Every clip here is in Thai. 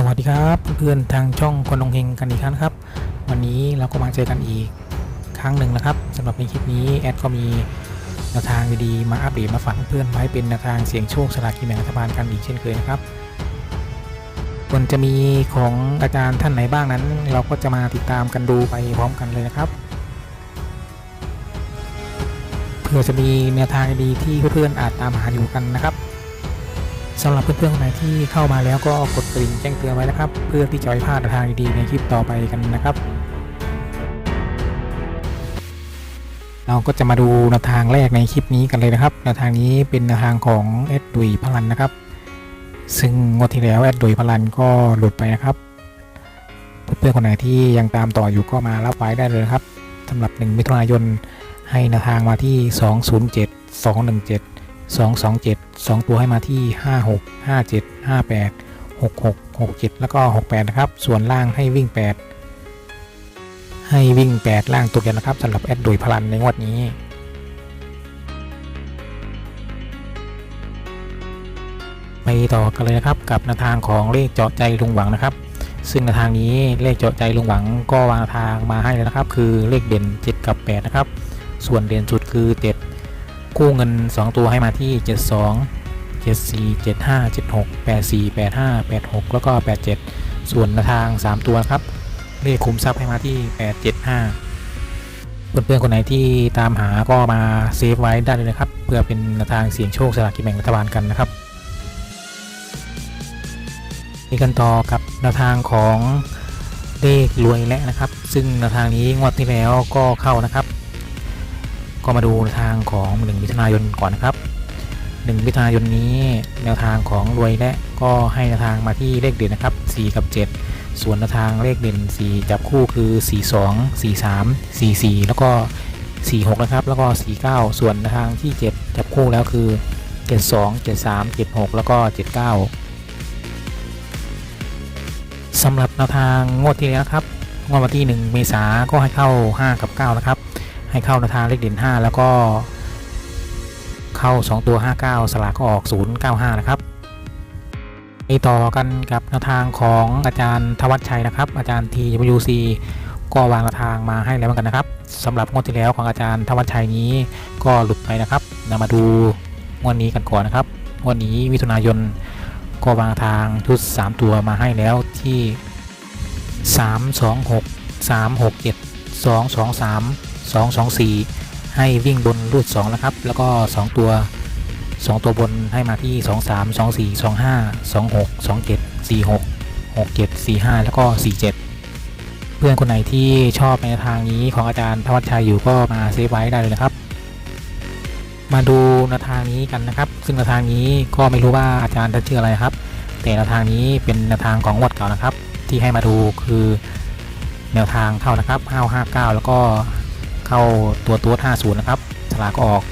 สวัสดีครับเพื่อนทางช่องคนลงเฮงกันอีกครั้งครับ วันนี้เราก็มาเจอกันอีกครั้งหนึ่งนะครับสำหรับในคลิปนี้แอดก็มีแนวทางดีๆมาอัปเดตมาฝากเพื่อนไว้เป็นแนวทางเสียงโชคสลากกินแบ่งรัฐบาลกันอีกเช่นเคยนะครับส่วนจะมีของอาจารย์ท่านไหนบ้างนั้น เราก็จะมาติดตามกันดูไปพร้อมกันเลยนะครับเพื่อจะมีแนวทางดีที่เพื่อนๆอาจตามหาอยู่กันนะครับ สำหรับเพื่อนๆคนไหนที่เข้ามาแล้วก็กดกระดิ่งแจ้งเตือนไว้นะครับ เพื่อที่จะไม่พลาดแนวทางดีๆในคลิปต่อไปกันนะครับ เราก็จะมาดูแนวทางแรกในคลิปนี้กันเลยนะครับแนวทางนี้เป็นแนวทางของแอดดุยพลันนะครับ ซึ่งงวดที่แล้วแอดดุยพลันก็หลุดไปนะครับ เพื่อนๆคนไหนที่ยังตามต่ออยู่ก็มารับไว้ได้เลยครับสำหรับ 1 มิถุนายนให้แนวทางมาที่ 207 217 227 2 ตัวให้มาที่ 56 57 58 66 67 แล้วก็ 68 นะครับ ส่วนล่างให้วิ่ง 8 ให้วิ่ง 8 ล่างตัวเดียวนะครับสำหรับแอดโดยพลันในงวดนี้ไปต่อกันเลยนะครับกับแนวทางของเลขเจาะใจลุงหวังนะครับ ซึ่งแนวทางนี้เลขเจาะใจลุงหวังก็วางทางมาให้แล้วนะครับ คือเลขเด่น 7 กับ 8 นะครับ ส่วนเด่นสุดคือ 7 กู้เงิน 2 ตัวให้มาที่ 72 74 75 76 84 85 86 แล้วก็ 87 ส่วนแนวทาง 3 ตัวครับเลขคุมทรัพย์ให้มาที่ 875 เพื่อนๆคนไหนที่ตามหาก็มาเซฟไว้ได้เลยนะครับเพื่อเป็นแนวทางเสี่ยงโชคสลากกินแบ่งรัฐบาลกันนะครับนี่กันต่อกับแนวทางของเลขรวยและนะครับ ซึ่งแนวทางนี้งวดที่แล้วก็เข้านะครับ ก็มาดูทางของ1มิถุนายนก่อนนะครับ1มิถุนายนนี้แนวทางของรวยและก็ให้แนวทางมาที่เลขเด่นนะครับ 4 กับ 7 ส่วนแนวทางเลขเด่น 4 จับคู่คือ 42 43 44 แล้วก็ 46 นะครับ แล้วก็ 49 ส่วนแนวทางที่ 7 จับคู่แล้วคือ 72 73 76 แล้วก็ 79สำหรับแนวทางงวดที่แล้วครับงวดวันที่ 1 เมษาก็ให้เข้า 5 กับ 9 นะครับ ให้เข้าแนวทางเลขเด่น5 แล้วก็เข้า 2 ตัว 59 สลากก็ออก 095 นะครับไปต่อกันกับแนวทางของอาจารย์ทวัชชัยนะครับ อาจารย์ TWC ก็วางแนวทางมาให้แล้วเหมือนกันนะครับสำหรับงวดที่แล้วของอาจารย์ทวัชชัยนี้ก็หลุดไปนะครับนำมาดูงวดนี้กันก่อนนะครับงวดนี้มิถุนายนก็วางทางชุด 3 ตัวมาให้แล้วที่ 3 2 6 3 6 7 2 2 3 2 2 4 ให้วิ่งบนรูด2นะครับ แล้วก็ 2 ตัว 2 ตัวบนให้มาที่ 2 3 2 4 2 5 2 6 2 7 4 6 6 7 4 5 แล้วก็ 4 7 เพื่อนคนไหนที่ชอบในทางนี้ของอาจารย์ทวัชชัยอยู่ก็มาเซฟไว้ได้เลยนะครับ มาดูแนวทางนี้กันนะครับ ซึ่งแนวทางนี้ก็ไม่รู้ว่าอาจารย์ท่านชื่ออะไรครับ แต่แนวทางนี้เป็นแนวทางของงวดเก่านะครับ ที่ให้มาดูคือแนวทางเข้านะครับ559 แล้วก็ เข้าตัวตัว50 นะครับสลากก็ออก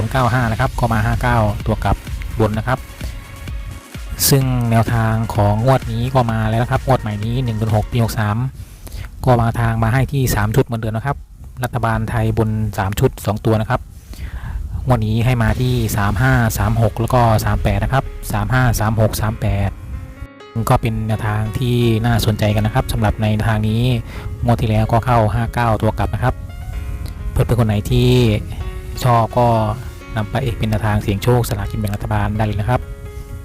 095 นะครับ ก็มา 59 ตัวกลับบนนะครับ ซึ่งแนวทางของงวดนี้ก็มาแล้วนะครับ งวดใหม่นี้1เป็น6ปี63 ก็มาทางมาให้ที่ 3 ชุดเหมือนเดิมนะครับ รัฐบาลไทยบน 3 ชุด 2 ตัวนะครับงวดนี้ให้มาที่ 35 36 แล้วก็ 38 นะครับ 35 36 38 ก็เป็นแนวทางที่น่าสนใจกันนะครับสำหรับในทางนี้งวดที่แล้วก็เข้า 59 ตัวกลับนะครับ เพื่อนๆคนไหนที่ชอบก็นำไปเป็นนวทางเสี่ยงโชคสลากกินแบ่งรัฐบาลได้เลยนะครับ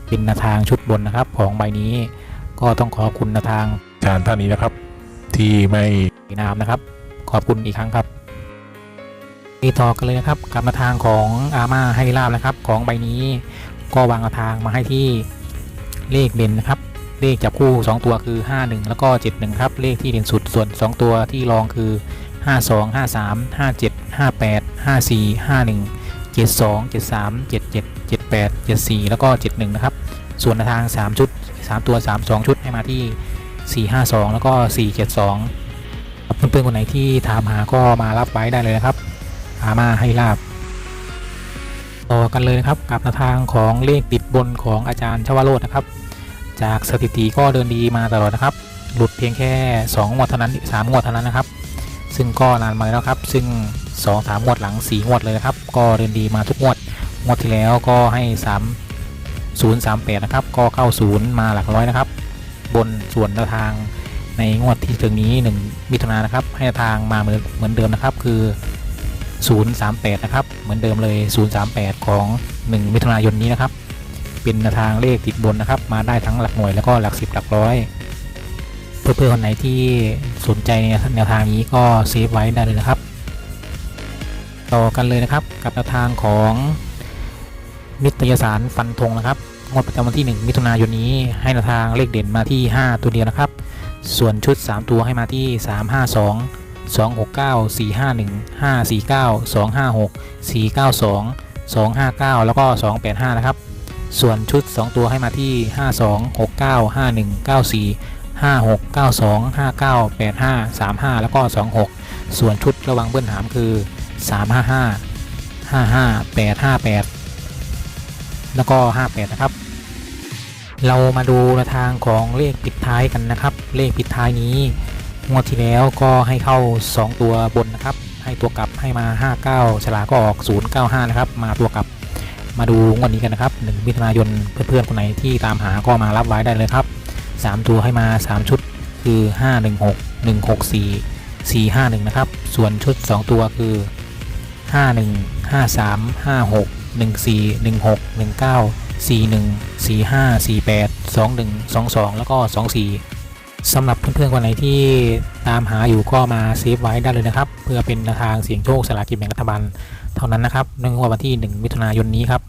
เป็นนวทางชุดบนนะครับ ของใบนี้ก็ต้องขอบคุณนวทางอาจารย์ท่านนี้นะครับ ที่ไม่นามนะครับ ขอบคุณอีกครั้งครับตีต่อกันเลยนะครับกับนวทางของอาม่าให้ลาบนะครับ ของใบนี้ก็วางนวทางมาให้ที่เลขเด่นนะครับ เลขจับคู่ 2 ตัวคือ 51 แล้วก็ 71 ครับ เลขที่เด่นสุดส่วน 2 ตัวที่รองคือ 52 53 57 58 54 51 72 73 77 78 74 แล้วก็ 71 นะครับ ส่วนทาง 3 ชุด 3 ตัว 3 2 ชุดให้มาที่ 452 แล้วก็ 472 เพื่อนๆคนไหนที่ถามหาก็มารับไว้ได้เลยนะครับอามาให้ลาบ ต่อกันเลยนะครับกับทางของเลขติดบนของอาจารย์ชวโรจนะครับ จากสถิติก็เดินดีมาตลอดนะครับ หลุดเพียงแค่ 2 งวดเท่านั้น3งวดเท่านั้นนะครับ ซึ่งก็นานมาแล้วครับ ซึ่ง2 3งวดหลัง4งวดเลยนะครับ ก็เดินดีมาทุกงวด งวดที่แล้วก็ให้ 3 0 3 8 นะครับ ก็เข้า 0 มาหลักร้อยนะครับ บนส่วนทางในงวดที่ถึงนี้ 1 มิถุนายนนะครับ ให้ทางมาเหมือนเหมือนเดิมนะครับ คือ 038 นะครับ เหมือนเดิมเลย 038 ของ 1 มิถุนายนนี้นะครับ เป็นทางเลขติดบนนะครับ มาได้ทั้งหลักหน่วยแล้วก็หลักสิบหลักร้อย เพื่อนๆคนไหนที่สนใจแนวทางนี้ก็เซฟไว้ได้เลยนะครับ ต่อกันเลยนะครับกับแนวทางของนิตยสารฟันธงนะครับงวดประจำวันที่ 1 มิถุนายนนี้ให้แนวทางเลขเด่นมาที่ 5 ตัวเดียวนะครับ ส่วนชุด 3 ตัวให้มาที่ 352 269 451 549 256 492 259 แล้วก็ 285 นะครับ ส่วนชุด 2 ตัวให้มาที่ 52 69 51 94 56 92 59 85 35 แล้วก็ 26 ส่วนชุดระวังเบิ้ลหามคือ 355 55 858 แล้วก็ 58 นะครับ เรามาดูทางของเลขปิดท้ายกันนะครับ เลขปิดท้ายนี้งวดที่แล้วก็ให้เข้า 2 ตัวบนนะครับ ให้ตัวกลับให้มา 59 ฉลากก็ออก 095 นะครับ มาตัวกลับมาดูงวดนี้กันนะครับ1มิถุนายนเพื่อนๆคนไหนที่ตามหาก็มารับไว้ได้เลยครับ 3 ตัวให้มา 3 ชุดคือ 516 164 451 นะครับ ส่วนชุด 2 ตัวคือ 51 53 56 14 16 19 41 45 48 21 22 แล้วก็ 24 สำหรับเพื่อนๆคนไหนที่ตามหาอยู่ก็มาเซฟไว้ได้เลยนะครับ เพื่อเป็นทางเสี่ยงโชคสลากกินแบ่งรัฐบาลเท่านั้นนะครับในงวดวันที่ 1 มิถุนายนนี้ครับ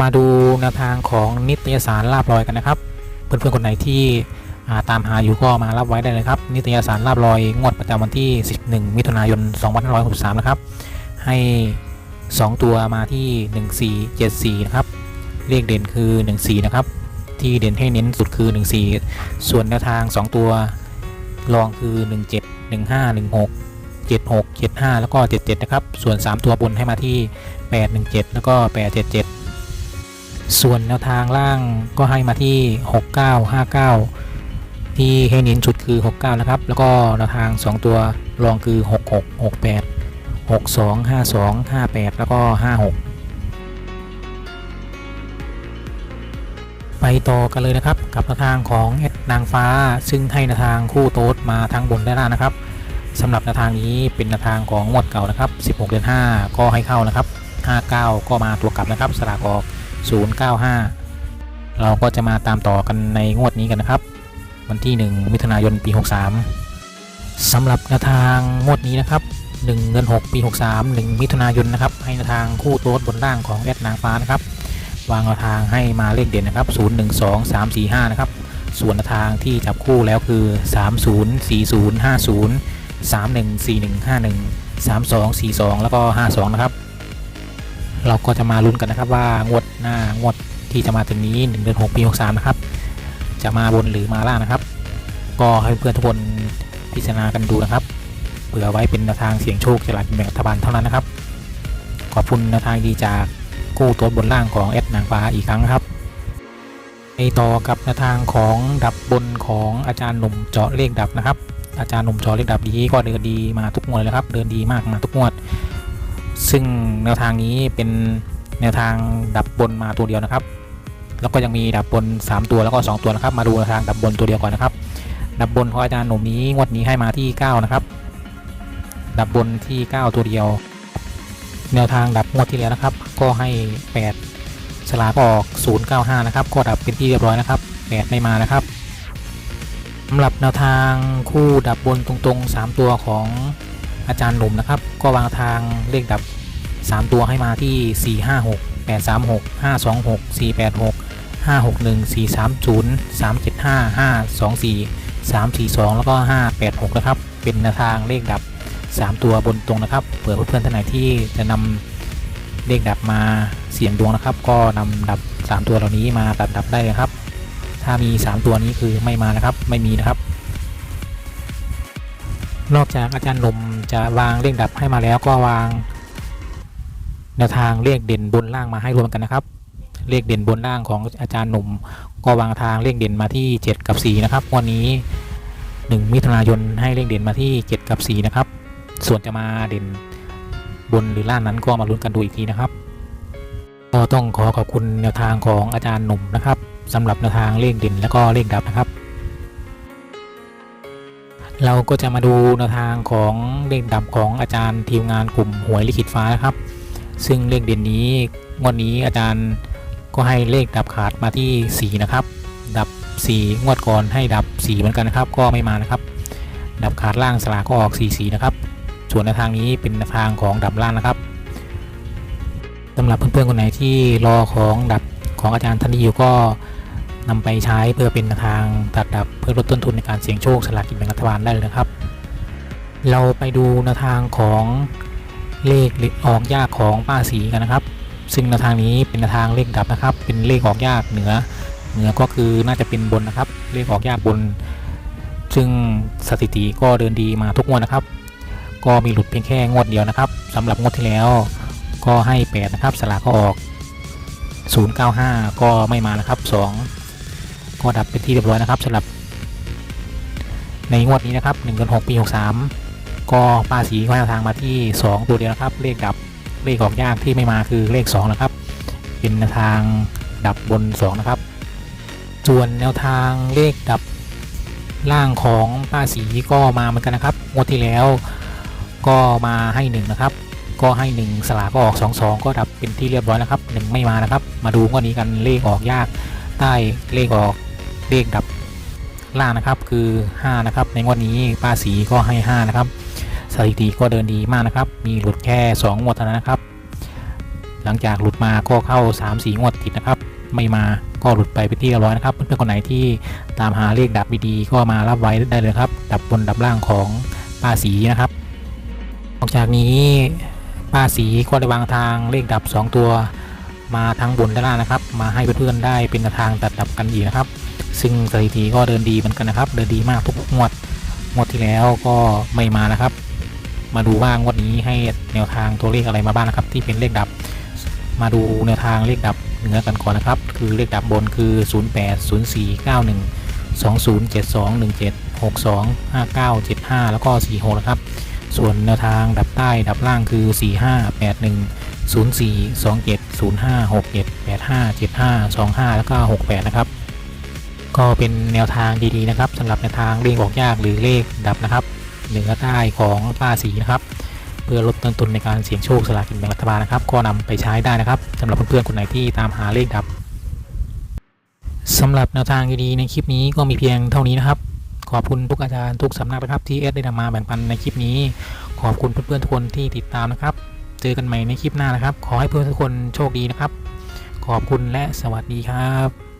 มาดูแนวทางของนิตยสารลาบลอยกันนะครับ เพื่อนๆคนไหนที่ตามหาอยู่ก็มารับไว้ได้เลยครับ นิตยสารลาบลอยงวดประจำวันที่ 11 มิถุนายน 2563 นะครับ ให้ 2 ตัวมาที่ 1474 นะครับ เลขเด่นคือ 14 นะครับ ที่เด่นให้เน้นสุดคือ 14 ส่วนแนวทาง 2 ตัวรองคือ 17 15 16 76 75 แล้วก็ 77 นะครับ ส่วน 3 ตัวบนให้มาที่ 817 แล้วก็ 877 ส่วนแนวทางล่างก็ให้มาที่ 6959 ที่ให้เน้นชุดคือ 69 นะครับ แล้วก็แนวทาง 2 ตัวรองคือ 66 68 62 52 58 แล้วก็ 56 ไปต่อกันเลยนะครับกับแนวทางของแอดนางฟ้า ซึ่งให้แนวทางคู่โต๊ดมาทั้งบนและล่างนะครับสำหรับแนวทางนี้เป็นแนวทางของงวดเก่านะครับ 16 เดือน 5 ก็ให้เข้านะครับ 59 ก็มาตัวกลับนะครับสลากออก 095 เราก็จะมาตามต่อกันในงวดนี้กันนะครับ วันที่ 1 มิถุนายนปี 63สำหรับแนวทางงวดนี้นะครับ 1 เดือน 6 ปี 63 1 มิถุนายนนะครับ ให้แนวทางคู่โต๊ดบนล่างของแอดนางฟ้านะครับ วางแนวทางให้มาเลขเด่นนะครับ 0 1 2 3 4 5 นะครับ ส่วนแนวทางที่จับคู่แล้วคือ 30 40 50 31 41 51 32 42 แล้วก็ 52 นะครับ เราก็จะมาลุ้นกันนะครับว่างวดหน้างวดที่จะมาถึงนี้1เดือน6ปี63นะครับ จะมาบนหรือมาล่างนะครับ ก็ให้เพื่อนทุกคนพิจารณากันดูนะครับเผื่อไว้เป็นแนวทางเสี่ยงโชคสลากกินแบ่งรัฐบาลเท่านั้นนะครับ ขอบคุณแนวทางดีจากกู้ตัวบนล่างของแอดนางฟ้าอีกครั้งครับไปต่อกับแนวทางของดับบนของอาจารย์หนุ่มเจาะเลขดับนะครับ อาจารย์หนุ่มเจาะเลขดับดีก็เดินดีมาทุกงวดเลยครับ เดินดีมากมาทุกงวด ซึ่งแนวทางนี้เป็นแนวทางดับบนมาตัวเดียวนะครับ แล้วก็ยังมีดับบน 3 ตัวแล้วก็ 2 ตัวนะครับ มาดูแนวทางดับบนตัวเดียวก่อนนะครับ ดับบนของอาจารย์หนุ่มนี้งวดนี้ให้มาที่ 9 นะครับ ดับบนที่ 9 ตัวเดียว แนวทางดับงวดที่แล้วนะครับ ก็ให้ 8 สลากออก 095 นะครับ ก็ดับเป็นที่เรียบร้อยนะครับ 8 ไม่มานะครับสำหรับแนวทางคู่ดับบนตรงๆ 3 ตัวของ อาจารย์หนุ่มนะครับ ก็วางทางเลขดับ 3 ตัวให้มาที่ 456 836 526 486 561 430 375 524 342 แล้วก็ 586 นะครับ เป็นแนวทางเลขดับ 3 ตัวบนตรงนะครับ เผื่อเพื่อนๆท่านไหนที่จะนำเลขดับมาเสี่ยงดวงนะครับ ก็นำดับ 3 ตัวเหล่านี้มาตัดดับได้เลยครับ ถ้ามี 3 ตัวนี้คือไม่มานะครับ ไม่มีนะครับ นอกจากอาจารย์หนุ่มจะวางเลขดับให้มาแล้วก็วางแนวทางเลขเด่นบนล่างมาให้รวมกันนะครับ เลขเด่นบนล่างของอาจารย์หนุ่ม ก็วางทางเลขเด่นมาที่ 7 กับ 4 นะครับวันนี้ 1 มิถุนายนให้เลขเด่นมาที่ 7 กับ 4 นะครับ ส่วนจะมาเด่นบนหรือล่างนั้นก็มาลุ้นกันดูอีกทีนะครับก็ต้องขอขอบคุณแนวทางของอาจารย์หนุ่มนะครับสำหรับแนวทางเลขเด่นแล้วก็เลขดับนะครับ เราก็จะมาดูแนวทางของเลขดับของอาจารย์ทีมงานกลุ่มหวยลิขิตฟ้านะครับ ซึ่งเลขเด่นนี้งวดนี้อาจารย์ก็ให้เลขดับขาดมาที่ 4 นะครับ ดับ 4 งวดก่อนให้ดับ 4 เหมือนกันนะครับ ก็ไม่มานะครับ ดับขาดล่างสลากก็ออก4 4นะครับ ส่วนในวทางนี้เป็นแนวทางของดับล่างนะครับสำหรับเพื่อนๆคนไหนที่รอของดับของอาจารย์ท่านนี้อยู่ก็ นำไปใช้เพื่อเป็นแนวทางตัดดับเพื่อลดต้นทุนในการเสี่ยงโชคสลากกินแบ่งรัฐบาลได้เลยนะครับ เราไปดูแนวทางของเลขออกยากของป้าสีกันนะครับ ซึ่งแนวทางนี้เป็นแนวทางเลขดับนะครับ เป็นเลขออกยากเหนือเหนือก็คือน่าจะเป็นบนนะครับ เลขออกยากบน ซึ่งสถิติก็เดินดีมาทุกงวดนะครับ ก็มีหลุดเพียงแค่งวดเดียวนะครับสำหรับงวดที่แล้วก็ให้8นะครับสลากก็ออก095 ก็ไม่มานะครับ 2 ก็ดับเป็นที่เรียบร้อยนะครับสำหรับ ในงวดนี้นะครับ1เดือน6ปี63ก็ป้าสีก็ให้ทางมาที่ 2 ตัวเดียวนะครับเลขดับเลขออกยากที่ไม่มาคือเลข2นะครับ เป็นทางดับบน 2 นะครับ ส่วนแนวทางเลขดับล่างของป้าสีก็มาเหมือนกันนะครับงวดที่แล้วก็มาให้ 1 นะครับ ก็ให้ 1 สลากก็ออก 2 2 ก็ดับเป็นที่เรียบร้อยนะครับ 1 ไม่มานะครับ มาดูงวดนี้กันเลขออกยากใต้เลขออก เลขดับล่างนะครับคือ 5 นะครับ ในงวดนี้ป้าสีก็ให้ 5 นะครับ สถิติก็เดินดีมากนะครับ มีหลุดแค่ 2 งวดเท่านั้นนะครับ หลังจากหลุดมาก็เข้า 3-4 งวดติดนะครับ ไม่มาก็หลุดไปเป็นที่เรียบร้อยนะครับ เพื่อนๆคนไหนที่ตามหาเลขดับดีๆก็มารับไว้ได้เลยครับ ดับบนดับล่างของป้าสีนะครับ นอกจากนี้ป้าสีก็ได้วางทางเลขดับ 2 ตัว มาทั้งบนและล่างนะครับ มาให้เพื่อนๆได้เป็นแนวทางตัดดับกันอีกนะครับ ซึ่งสถิติก็เดินดีเหมือนกันนะครับ เดินดีมากทุกงวดงวดที่แล้วก็ไม่มานะครับ มาดูว่างวดนี้ให้แนวทางตัวเลขอะไรมาบ้างนะครับ ที่เป็นเลขดับ มาดูแนวทางเลขดับเหนือกันก่อนนะครับ คือเลขดับบนคือ 08 04 91 20 72 17 62 59 75 แล้วก็ 46 นะครับ ส่วนแนวทางดับใต้ดับล่างคือ 45 81 04 27 05 67 85 75 25 แล้วก็ 68 นะครับ ก็เป็นแนวทางดีๆนะครับสำหรับแนวทางเลขออกยากหรือเลขดับนะครับเหนือใต้ของป้าสีนะครับ เพื่อลดต้นทุนในการเสี่ยงโชคสลากกินแบ่งรัฐบาลนะครับ ก็นำไปใช้ได้นะครับสำหรับเพื่อนๆคนไหนที่ตามหาเลขดับสำหรับแนวทางดีๆในคลิปนี้ก็มีเพียงเท่านี้นะครับ ขอบคุณทุกอาจารย์ทุกสำนักนะครับที่เอสได้นำมาแบ่งปันในคลิปนี้ ขอบคุณเพื่อนๆทุกคนที่ติดตามนะครับ เจอกันใหม่ในคลิปหน้านะครับ ขอให้เพื่อนทุกคนโชคดีนะครับ ขอบคุณและสวัสดีครับ